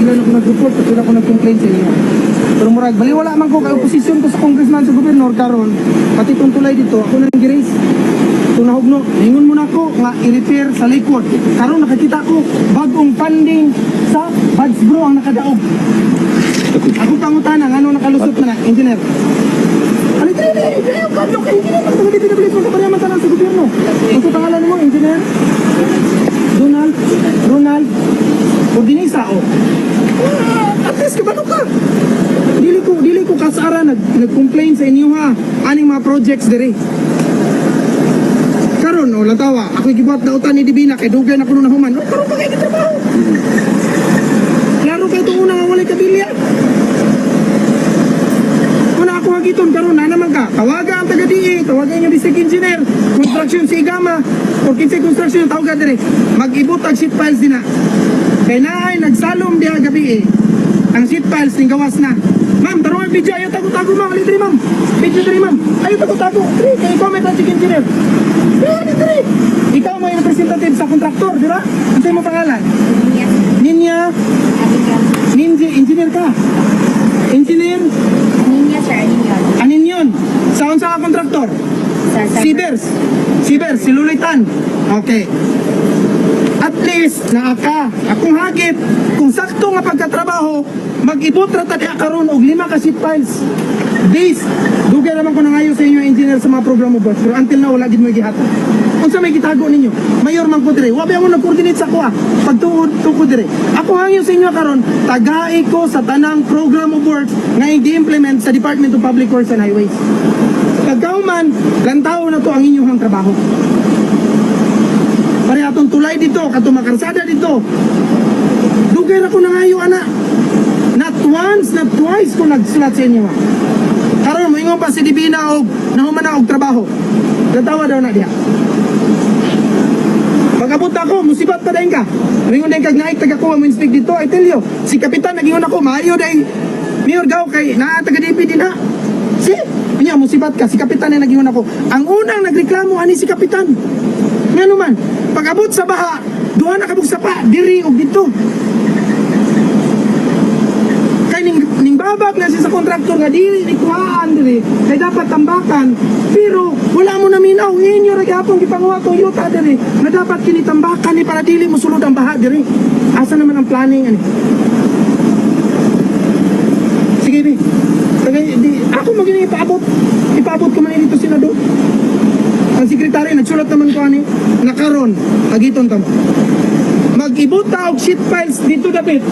ilan ako nag-report at wala ako nag-complain sa inyo. Pero murag, baliwala man ko kay oposisyon ko sa congressman sa gobernador karon pati kung tulay dito, ako nang girace. Kung nahugno, lingon mo na ako nga i-repair sa likod. Karon nakakita ko bagong funding sa Buds Bro ang nakadaog. Ako pangutana, ano nakalusot na na, engineer. Ano yun? Ito yung kadlo ka, engineer. Ang taga dito na sa pariyaman tanan sa gobyerno. Ang sa pangalan mo, engineer? Donald? Ronald? O Dinisa, o? Ah, At least, kabalo ka. Dili ko, dili ko kasara nag, nag-complain sa inyo ha. Aning mga projects dire. Karon, o latawa, ako gibuhat na utan ni Divina kay dugay na kuno na human. O, karon pa kayo trabaho. Klaro itong una nga walay kabilya. Kung ako hagiton karon na naman ka, tawaga ang taga DE, tawagan yung district engineer, construction si Igama, or kinsay construction tawagan dire. Mag-ibot ang sheet files din na. Kay naay nagsalom diha gabi eh. Ang sheet files ning gawas na. Ma'am, tarong ang video ayo tago-tago ma'am, ali diri ma'am. Video diri ma'am. Ayo tago-tago. Diri kay comment ang chief engineer. Diri diri. Ikaw mo yung representative sa kontraktor, di ba? Ano mo pangalan? Yes. Ninya, Ninja, engineer ka. Engineer, Ninya, sir. Ninya. anin yun? Saan sa kontraktor? Sa, sa, Sibers. Sibers, si Lulitan. Okay. At least, naaka, akong hagit, kung sakto nga pagkatrabaho, mag-ibot rata diha karon og lima ka sheet files. Days, dugay naman ko nangayo sa inyo engineer sa mga programa boss, pero until now wala gid mo gihatag. Unsa may gitago ninyo? Mayor man ko dire. Wa ba mo nag-coordinate sa kuha? Pagtuod tuko dire. Ako hangyo sa inyo karon, tagai ko sa tanang program of works nga i-implement sa Department of Public Works and Highways. Pagkauman, lantaw na to ang inyong trabaho. Pare atong tulay dito, kato makarsada dito. Dugay ra ko nangayo ana. Not once, not twice ko nagsulat sa inyo. Karon mo ingon pa si Divina og nahuman na trabaho. Natawa daw na diha. Pagabot ako, musibat pa dahin ka. Ringon dahin kag naik taga ko inspect dito. I tell you, si kapitan nagingon ako, maayo dahin. Mayor gaw kay na taga DP din ha. Si, niya musibat ka, si kapitan na nagingon ako. Ang unang nagreklamo ani si kapitan. Nga naman, pag-abot sa baha, duha na kabog sa pa, diri og dito. Kay ning, ning babag na siya sa kontraktor nga dili ni kuhaan diri, kay dapat tambakan. Pero wala mo na minaw, inyo ra gyapon gipanguha tong yuta diri, na dapat kini tambakan ni para dili mo sulod ang baha diri. Asa naman ang planning ani? Sige, di. Tagay, di, ako mo ipaabot. Ipaabot ko man dito senador. Ang sekretary, nagsulat naman ko ani, nakaron, agiton tamo. Mag-ibot ta og sheet files dito dapit.